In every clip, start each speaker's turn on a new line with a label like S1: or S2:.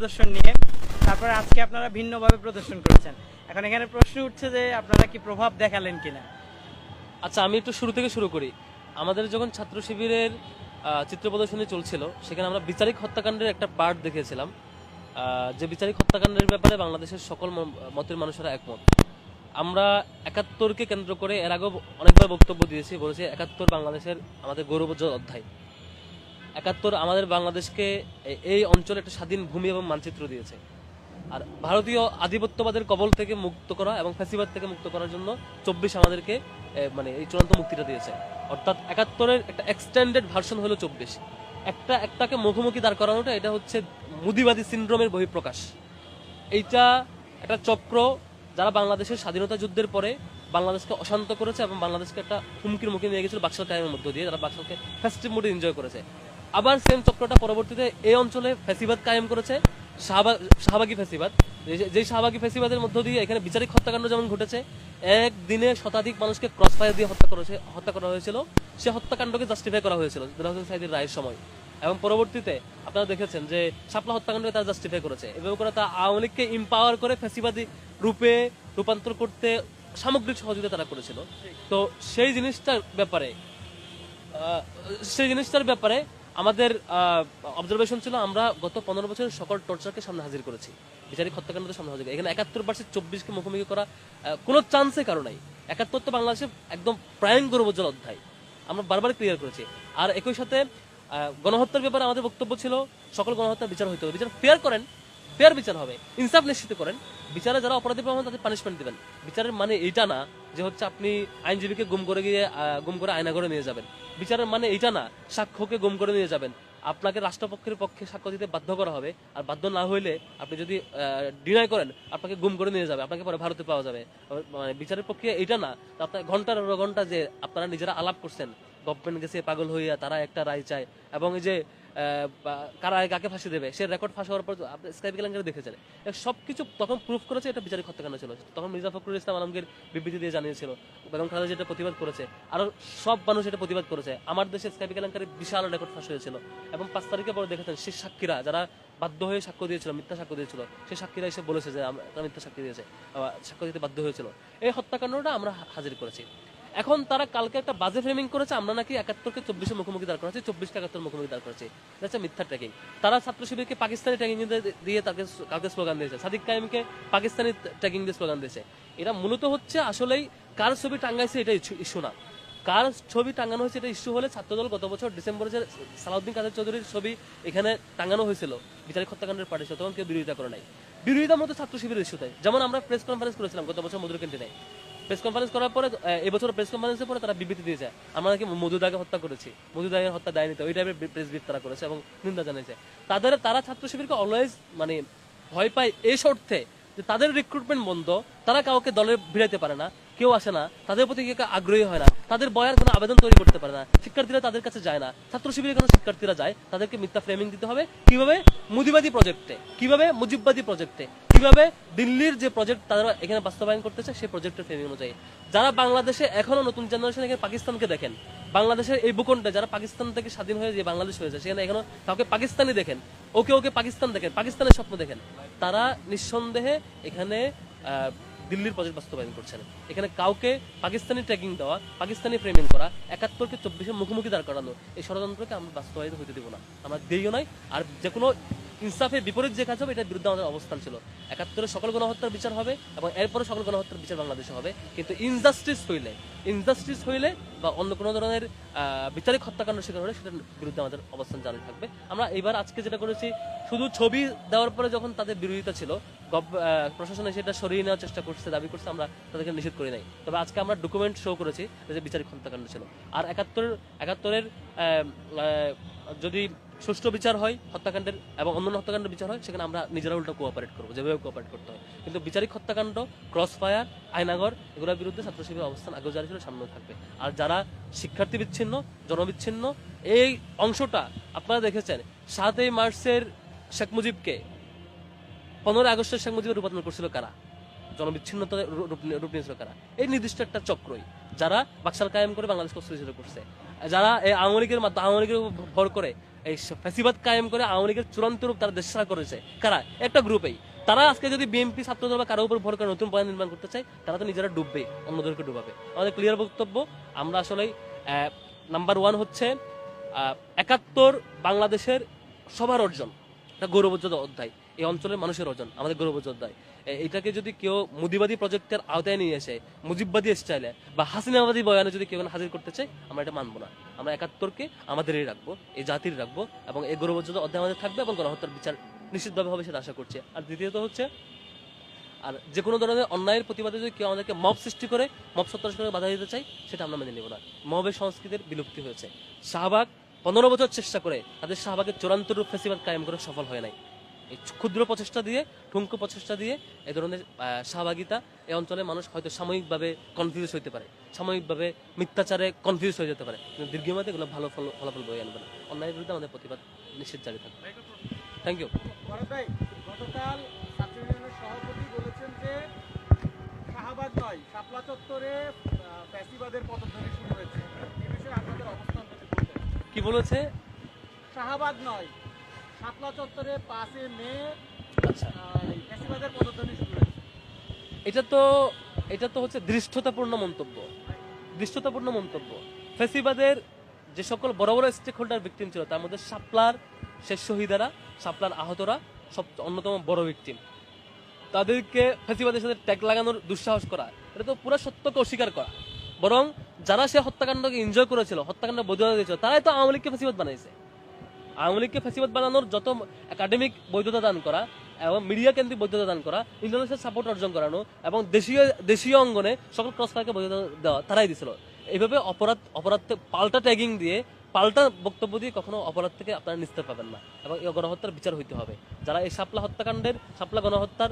S1: প্রদর্শন নিয়ে, তারপরে আজকে আপনারা ভিন্নভাবে প্রদর্শন করেছেন। এখন এখানে প্রশ্ন উঠছে যে আপনারা কি প্রভাব দেখালেন কিনা?
S2: আচ্ছা আমি একটু শুরু থেকে শুরু করি। আমাদের যখন ছাত্র শিবিরের চিত্র প্রদর্শনী চলছিল, সেখানে আমরা বিচারিক হত্যাকাণ্ডের একটা পার্ট দেখেছিলাম। যে বিচারিক হত্যাকাণ্ডের ব্যাপারে বাংলাদেশের সকল মতের মানুষেরা একমত। আমরা একাত্তরকে কেন্দ্র করে এর আগেও অনেকবার বক্তব্য দিয়েছি, বলেছি একাত্তর বাংলাদেশের আমাদের গৌরবোজ্জ্বল অধ্যায়। একাত্তর আমাদের বাংলাদেশকে এই অঞ্চলে একটা স্বাধীন ভূমি এবং মানচিত্র দিয়েছে। আর ভারতীয় আধিপত্যবাদের কবল থেকে মুক্ত করা এবং ফ্যাসিবাদ থেকে মুক্ত করার জন্য চব্বিশ আমাদেরকে মানে এই চূড়ান্ত মুক্তিটা দিয়েছে। অর্থাৎ একাত্তরের একটা এক্সটেন্ডেড ভার্সন হলো চব্বিশ। একটা, একটাকে মুখোমুখি দাঁড় করানোটা এটা হচ্ছে মুদিবাদী সিন্ড্রোমের বহিঃপ্রকাশ। এইটা একটা চক্র যারা বাংলাদেশের স্বাধীনতা যুদ্ধের পরে বাংলাদেশকে অশান্ত করেছে এবং বাংলাদেশকে একটা হুমকির মুখে নিয়ে গেছিল বাক্সাল টাইমের মধ্য দিয়ে, যারা বাক্সালকে ফেস্টিভ মুডে এনজয় করেছে। আবার সেম চক্রটা পরবর্তীতে এই অঞ্চলে ফ্যাসিবাদ কায়েম করেছে, শাহবা- শাহবাগী ফ্যাসিবাদ যে- শাহবাগী ফ্যাসিবাদের মধ্য দিয়ে এখানে বিচারিক হত্যাকাণ্ড যেমন ঘটেছে, একদিনে শতাধিক মানুষকে ক্রস ফায়ার দিয়ে হত্যা করেছে, হত্যা করা হয়েছিল। সে হত্যাকাণ্ডকে জাস্টিফাই করা হয়েছিল হোসেন সাইদির রায়ের সময়। এবং পরবর্তীতে আপনারা দেখেছেন যে শাপলা হত্যাকাণ্ডকে তারা জাস্টিফাই করেছে। এভাবে করে তারা আওয়ামী লীগকে ইম্পাওয়ার করে ফ্যাসিবাদী রূপে রূপান্তর করতে সামগ্রিক সহযোগিতা তারা করেছিল। তো সেই জিনিসটার ব্যাপারে সেই জিনিসটার ব্যাপারে আমাদের অবজারভেশন ছিল আমরা গত পনেরো বছরের সকল টর্চারকে সামনে হাজির করেছি। বিচারিক হত্যাকাণ্ডের সামনে হাজির এখানে একাত্তর ভার্সেস চব্বিশকে মুখোমুখি করা কোনো চান্সে কারও নাই। একাত্তর তো বাংলাদেশের একদম প্রাইম গৌরবোজ্জ্বল অধ্যায়। আমরা বারবার ক্লিয়ার করেছি। আর একই সাথে গণহত্যার ব্যাপারে আমাদের বক্তব্য ছিল, সকল গণহত্যার বিচার হইতে হবে। বিচার ফেয়ার করেন ফেয়ার বিচার হবে। ইনসাফ নিশ্চিত করেন। বিচারে যারা অপরাধী পাবেন তাদের পানিশমেন্ট দিবেন। বিচারের মানে এইটা না যে হচ্ছে আপনি আইনজীবীকে গুম করে গিয়ে গুম করে আয়না করে নিয়ে যাবেন। বিচারের মানে এটা না, সাক্ষ্যকে গুম করে নিয়ে যাবেন। আপনাকে রাষ্ট্রপক্ষের পক্ষে সাক্ষ্য দিতে বাধ্য করা হবে, আর বাধ্য না হইলে আপনি যদি ডিনাই করেন, আপনাকে গুম করে নিয়ে যাবে, আপনাকে পরে ভারতে পাওয়া যাবে। মানে বিচারের পক্ষে এটা না আপনার ঘণ্টার ঘণ্টা যে আপনারা নিজেরা আলাপ করছেন গভর্নমেন্ট গেছে, পাগল হইয়া তারা একটা রায় চায়, এবং এই যে কারা কাকে ফাঁসি দেবে, সে রেকর্ড ফাঁসি হওয়ার পর স্কাইপ কেলেঙ্কারে দেখেছেন সব কিছু তখন প্রুফ করেছে এটা বিচারিক হত্যাকাণ্ড ছিল। তখন মির্জা ফখরুল ইসলাম আলমগীর বিবৃতি দিয়ে জানিয়েছিল, বেগম খালেদা যেটা প্রতিবাদ করেছে, আরও সব মানুষ এটা প্রতিবাদ করেছে। আমার দেশে স্কাইপ কেলেঙ্কারি বিশাল রেকর্ড ফাঁস হয়েছিল। এবং পাঁচ তারিখে পরে দেখেছেন সে সাক্ষীরা, যারা বাধ্য হয়ে সাক্ষ্য দিয়েছিল, মিথ্যা সাক্ষ্য দিয়েছিল, সেই সাক্ষীরা এসে বলেছে যে, আমরা মিথ্যা সাক্ষী দিয়েছে সাক্ষ্য দিতে বাধ্য হয়েছিল। এই হত্যাকাণ্ডটা আমরা হাজির করেছি। এখন তারা কালকে একটা বাজে ফ্রেমিং করেছে, আমরা নাকি একাত্তরকে চব্বিশে মুখোমুখি দাঁড় করেছি চব্বিশকে একাত্তর মুখোমুখি দাঁড় করেছি এটা মিথ্যা ট্র্যাকিং তারা ছাত্র শিবিরকে পাকিস্তানি ট্র্যাকিং দিয়ে তাকে কালকে স্লোগান দিয়েছে। সাদিক কাইমকে পাকিস্তানি ট্র্যাকিং দিয়ে স্লোগান দিয়েছে। এটা মূলত হচ্ছে আসলেই কার ছবি টাঙ্গাইছে এটা ইস্যু না। কার ছবি টাঙানো হয়েছে এটা ইস্যু হলে ছাত্রদল গত বছর ডিসেম্বরে যে সালাউদ্দিন কাদের চৌধুরীর ছবি এখানে টাঙানো হয়েছিল, বিচারিক হত্যাকাণ্ডের পার্টি তখন কেউ বিরোধিতা করে নাই। বিরোধিতার মতো ছাত্র শিবিরের ইস্যুতে যেমন আমরা প্রেস কনফারেন্স করেছিলাম গত বছর মধুর ক্যান্টিনে প্রেস কনফারেন্স করার পরে এবছর প্রেস কনফারেন্সের পরে তারা বিবৃতি দিয়েছে আমরা নাকি মধুদাকে হত্যা করেছি। মধুদাকে হত্যা দায় নিতে ওই টাইপের প্রেস বিপ তারা করেছে এবং নিন্দা জানিয়েছে তাদের, তারা ছাত্র শিবিরকে অলওয়েজ মানে ভয় পায় এই শর্তে যে তাদের রিক্রুটমেন্ট বন্ধ, তারা কাউকে দলে ভিড়াইতে পারে না। কেউ আসে না, তাদের প্রতি কেউ আগ্রহী হয় না, তাদের বয়ার কোনো আবেদন তৈরি করতে পারে না, শিক্ষার্থীরা তাদের কাছে যায় না ছাত্র শিবিরের কোনো শিক্ষার্থীরা যায়, তাদেরকে মিথ্যা ফ্রেমিং দিতে হবে। কীভাবে? মুদিবাদী প্রজেক্টে কীভাবে? মুজিববাদী প্রজেক্টে কীভাবে? দিল্লির যে প্রজেক্ট তারা এখানে বাস্তবায়ন করতেছে, সেই প্রজেক্টের ফ্রেমিং অনুযায়ী। যারা বাংলাদেশে এখনও নতুন জেনারেশন এখানে পাকিস্তানকে দেখেন, বাংলাদেশের এই ভূখণ্ডে যারা পাকিস্তান থেকে স্বাধীন হয়ে যে বাংলাদেশ হয়েছে, সেখানে এখনও কাউকে পাকিস্তানি দেখেন, ওকে ওকে পাকিস্তান দেখেন, পাকিস্তানের স্বপ্ন দেখেন। তারা নিঃসন্দেহে এখানে দিল্লির প্রজেক্ট বাস্তবায়ন করছেন। এখানে কাউকে পাকিস্তানি ট্র্যাকিং দেওয়া, পাকিস্তানি ফ্রেমিং করা, একাত্তরকে চব্বিশে মুখোমুখি দাঁড় করানো, এই ষড়যন্ত্রকে আমরা বাস্তবায়িত হইতে দিব না। আমরা দিইও নাই, আর যে কোনো ইনসাফের বিপরীত যে কাজ হবে, এটার বিরুদ্ধে আমাদের অবস্থান ছিল। একাত্তরে সকল গণহত্যার বিচার হবে এবং এরপরে সকল গণহত্যার বিচার বাংলাদেশে হবে। কিন্তু ইনজাস্টিস হইলে ইনজাস্টিস হইলে বা অন্য কোনো ধরনের বিচারিক হত্যাকাণ্ড শিকার হলে সেটার বিরুদ্ধে আমাদের অবস্থান জারি থাকবে। আমরা এবার আজকে যেটা করেছি, শুধু ছবি দেওয়ার পরে যখন তাদের বিরোধিতা ছিল প্রশাসন এসে এটা সরিয়ে নেওয়ার চেষ্টা করছে, দাবি করছে, আমরা তাদেরকে নিষেধ করি নাই। তবে আজকে আমরা ডকুমেন্ট শো করেছি যে বিচারিক হত্যাকাণ্ড ছিল। আর একাত্তরের একাত্তরের যদি সুষ্ঠু বিচার হয় হত্যাকাণ্ডের এবং অন্যান্য হত্যাকাণ্ডের বিচার হয়, সেখানে আমরা নিজেরা উল্টো কোঅপারেট করব, যেভাবে কোঅপারেট করতে হয়। কিন্তু বিচারিক হত্যাকাণ্ড ক্রস ফায়ার আয়নাগর এগুলোর বিরুদ্ধে ছাত্র শিবিরের অবস্থান আগেও জারি ছিল, সামনেও থাকবে। আর যারা শিক্ষার্থী বিচ্ছিন্ন, জনবিচ্ছিন্ন, এই অংশটা আপনারা দেখেছেন, সাতই মার্চের শেখ মুজিবকে পনেরোই আগস্টের শেখ মুজিবের রূপান্তর করছিল কারা? জনবিচ্ছিন্নতা রূপ নিয়েছিল কারা? এই নির্দিষ্ট একটা চক্রই, যারা বাকশাল কায়েম করে বাংলাদেশকে অস্থিতিশীল করছে। যারা এই আওয়ামী লীগের মাধ্যমে, আওয়ামী লীগের ভর করে, এই ফ্যাসিবাদ কায়েম করে আওয়ামী লীগের চূড়ান্ত রূপ তারা দেশ করেছে। কারা? একটা গ্রুপেই। তারা আজকে যদি বিএনপি ছাত্রদল বা কারও উপর ভর করে নতুন বয়ান নির্মাণ করতে চায়, তারা তো নিজেরা ডুববে, অন্যদেরকে ডুবাবে। আমাদের ক্লিয়ার বক্তব্য, আমরা আসলে নাম্বার ওয়ান হচ্ছে একাত্তর বাংলাদেশের সবার অর্জন। এটা গৌরবোজ্জ্বল অধ্যায়। এই অঞ্চলের মানুষের অর্জন আমাদের অধ্যায়। এটাকে যদি কেউ মুদিবাদী প্রজেক্টের আওতায় নিয়ে এসে মুজিববাদী স্টাইলে বা হাসিনাবাদী বয়ানে যদি কেউ হাজির করতে চায়, আমরা এটা মানবো না। আমরা একাত্তরকে আমাদেরই রাখব, এই জাতির রাখব, এবং এই গৌরবোজ্জ্বল অধ্যায় আমাদের থাকবে এবং গণহত্যার বিচার নিশ্চিতভাবে হবে সেটা আশা করছি। আর দ্বিতীয়ত হচ্ছে, আর যে কোনো ধরনের অন্যায়ের প্রতিবাদে যদি কেউ আমাদেরকে মব সৃষ্টি করে, মব সত্যাগ্রহে বাধা দিতে চাই সেটা আমরা মেনে নেব না। মবের সংস্কৃতির বিলুপ্তি হয়েছে। শাহবাগ পনেরো বছর চেষ্টা করে, তাদের শাহবাগের চূড়ান্ত রূপ ফেসিবাদ কায়েম করে সফল হয় নাই। এই ক্ষুদ্র প্রচেষ্টা দিয়ে ঠুঙ্কু প্রচেষ্টা দিয়ে এ ধরনের শাহবাগিতা এই অঞ্চলের মানুষ হয়তো সাময়িকভাবে কনফিউজ হতে পারে সাময়িকভাবে মিথ্যাচারে কনফিউজ হয়ে যেতে পারে। কিন্তু দীর্ঘমেয়াদে এগুলো ভালো ফল ফলাফল বয়ে আনবে না। অন্যায়ের বিরুদ্ধে আমাদের প্রতিবাদ নিশ্চিত জারি থাকবে। থ্যাংক ইউ
S3: গতকাল সভাপতি বলেছেন যে শাহবাগ নয় শাপলা চত্বরে ফ্যাসিবাদের পদধ্বনি শুরু হয়েছে। এই বিষয়ে আপনাদের অবস্থান
S2: কি বলেছে?
S3: শাহবাগ নয় শাপলা চত্বরে পাশে মে
S2: আচ্ছা।
S3: ফ্যাসিবাদের পদধ্বনি শুরু হয়েছে।
S2: এটা তো এটা তো হচ্ছে দৃষ্টতাপূর্ণ মন্তব্য। দৃষ্টতাপূর্ণ মন্তব্য। ফেসিবাদের যে সকল বড় বড় স্টেক হোল্ডার ভিকটিম ছিল তার মধ্যে শাপলার শেষ শহীদারা শাপলার আহতরা সব অন্যতম বড় ভিকটিম তাদেরকে ফেসিবাদের সাথে ট্যাগ লাগানোর দুঃসাহস করা এটা তো পুরো সত্যকে অস্বীকার করা। বরং যারা সে হত্যাকাণ্ডকে এনজয় করেছিল হত্যাকাণ্ড বৈধতা দিয়েছিল তারাই তো আওয়ামী লীগকে ফেসিবাদ বানাইছে। আওয়ামী লীগকে ফেসিবাদ বানানোর যত একাডেমিক বৈধতা দান করা এবং মিডিয়া কেন্দ্রিক বৈধতা দান করা ইন্টারন্যাশনাল সাপোর্ট অর্জন করানো এবং দেশীয় দেশীয় অঙ্গনে সকল ক্রস ফায়ারকে বৈধতা দেওয়া তারাই দিছিল। এইভাবে অপরাধ অপরাধ পাল্টা ট্যাগিং দিয়ে পাল্টা বক্তব্য দিয়ে কখনো অপরাধ থেকে আপনারা নিস্তার পাবেন না এবং এই গণহত্যার বিচার হইতে হবে। যারা এই সাপলা হত্যাকাণ্ডের সাপলা গণহত্যার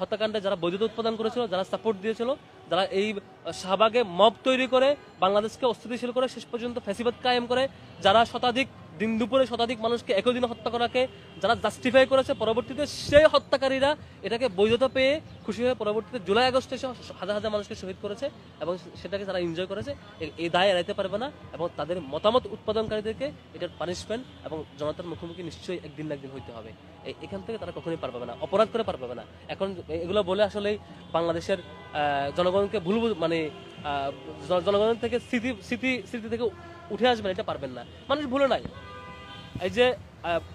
S2: হত্যাকাণ্ডে যারা বৈধতা উৎপাদন করেছিল, যারা সাপোর্ট দিয়েছিল, যারা এই শাহবাগে মব তৈরি করে বাংলাদেশকে অস্থিতিশীল করে শেষ পর্যন্ত ফেসিবাদ কায়েম করে, যারা শতাধিক দিন দুপুরে শতাধিক মানুষকে একই দিনে হত্যা করাকে যারা জাস্টিফাই করেছে পরবর্তীতে, সেই হত্যাকারীরা এটাকে বৈধতা পেয়ে খুশি হয়ে পরবর্তীতে জুলাই আগস্টে এসে হাজার হাজার মানুষকে শহীদ করেছে এবং সেটাকে যারা এনজয় করেছে এই দায় এড়াইতে পারবে না এবং তাদের মতামত উৎপাদনকারীদেরকে এটার পানিশমেন্ট এবং জনতার মুখোমুখি নিশ্চয়ই একদিন না একদিন হইতে হবে। এখান থেকে তারা কখনোই পারবে না, অপরাধ করে পারবে না। এখন এগুলো বলে আসলে বাংলাদেশের জনগণকে ভুল মানে জনগণের থেকে স্মৃতি স্মৃতি স্মৃতি থেকে উঠে আসবেন এটা পারবেন না। মানুষ ভুলে নাই। এই যে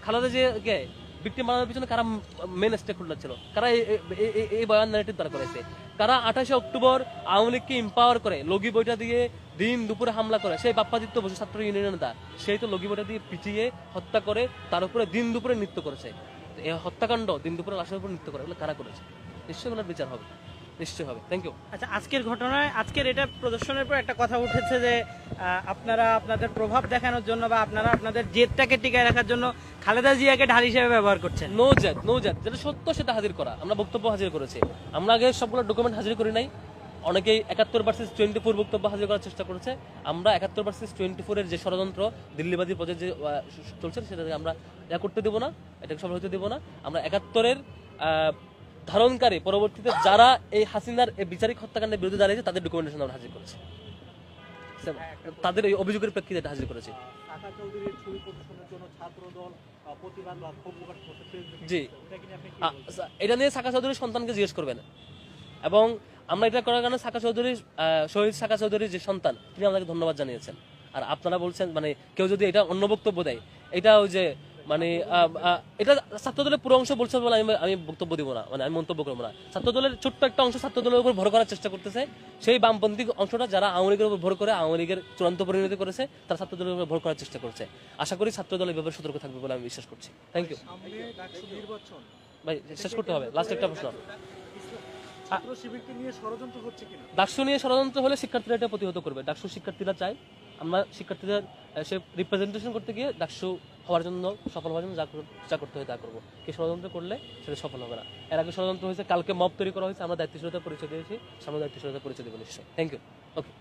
S2: খালেদা যে কে ভিক্টিম বানানোর পিছনে কারা মেন স্টেক হোল্ডার ছিল? কারা এই- বয়ান ন্যারেটিভ তারা করেছে? কারা আঠাশে অক্টোবর আওয়ামী লীগকে এম্পাওয়ার করে, লগি বইটা দিয়ে দিন দুপুরে হামলা করে? সেই বাপ্পাদিত্য বসু ছাত্র ইউনিয়নের নেতা, সেই তো লগি বইটা দিয়ে পিটিয়ে, হত্যা করে, তার উপরে দিন দুপুরে নৃত্য করেছে। এই হত্যাকাণ্ড দিন দুপুরে লাশের উপর নৃত্য করে, এগুলো কারা করেছে? নিশ্চয়ই বিচার হবে। নিশ্চয়ই হবে। থ্যাংক ইউ
S1: আচ্ছা আজকের ঘটনায় আজকের এটা প্রদর্শনের পর একটা কথা উঠেছে যে আপনারা আপনাদের প্রভাব দেখানোর জন্য বা আপনারা আপনাদের জেদটাকে টিকায় রাখার জন্য খালেদা জিয়াকে ঢাল হিসেবে ব্যবহার করছেন।
S2: নো জ্যাট নো জ্যাট যেটা সত্য সেটা হাজির করা। আমরা বক্তব্য হাজির করেছি। আমরা আগে সবগুলো ডকুমেন্ট হাজির করি নাই। অনেকেই একাত্তর ভার্সেস টোয়েন্টি ফোর বক্তব্য হাজির করার চেষ্টা করেছে। আমরা একাত্তর ভার্সেস টোয়েন্টি ফোরের যে ষড়যন্ত্র দিল্লিবাদী প্রজেক্ট যে চলছে সেটাকে আমরা ইয়া করতে দেবো না এটাকে সফল হতে দেবো না। আমরা একাত্তরের ধারণকারী পরবর্তীতে যারা এই হাসিনার এই বিচারিক হত্যাকাণ্ডের বিরুদ্ধে দাঁড়িয়েছে তাদের ডকুমেন্টেশন আমরা হাজির করেছি। তাদের এই অভিযোগের প্রেক্ষিতে এটা হাজির করেছি। জি।
S3: এটা
S2: নিয়ে সাকা চৌধুরীর সন্তানকে জিজ্ঞেস করবেন। এবং আমরা এটা করার কারণে সাকা চৌধুরীর আহ, শহীদ সাকা চৌধুরীর যে সন্তান তিনি আমাদেরকে ধন্যবাদ জানিয়েছেন। আর আপনারা বলছেন মানে কেউ যদি এটা অন্য বক্তব্য দেয় এটা ওই যে মানে এটা ছাত্রদলের পুরো অংশ বলছে বলে আমি আমি বক্তব্য দিব না। মানে আমি মন্তব্য করব না। ছাত্রদলের ছোট্ট একটা অংশ ছাত্রদলের উপর ভর করার চেষ্টা করতেছে। সেই বামপন্থী অংশটা যারা আওয়ামী লীগের উপর ভর করে, আওয়ামী লীগের চূড়ান্ত পরিণতি করেছে, তারা ছাত্রদলের উপর ভর করার চেষ্টা করছে। আশা করি ছাত্রদল এই ব্যাপারে সতর্ক থাকবে বলে আমি বিশ্বাস করছি। থ্যাংক ইউ ভাই, শেষ করতে হবে। লাস্ট একটা প্রশ্ন। ডাকসু নিয়ে ষড়যন্ত্র হলে শিক্ষার্থীরা এটা প্রতিহত করবে। ডাকসু শিক্ষার্থীরা চায়। আমরা শিক্ষার্থীদের সে রিপ্রেজেন্টেশন করতে গিয়ে ডাকসু হওয়ার জন্য, সফল হওয়ার জন্য যা যা করতে হয় তা করব। কি ষড়যন্ত্র করলে সেটা সফল হবে না। এর আগে ষড়যন্ত্র হয়েছে, কালকে মব তৈরি করা হয়েছে, আমরা দায়িত্বশীলতার পরিচয় দিয়েছি, সামনে দায়িত্বশীলতার পরিচয় দেবো নিশ্চয়ই। Thank you okay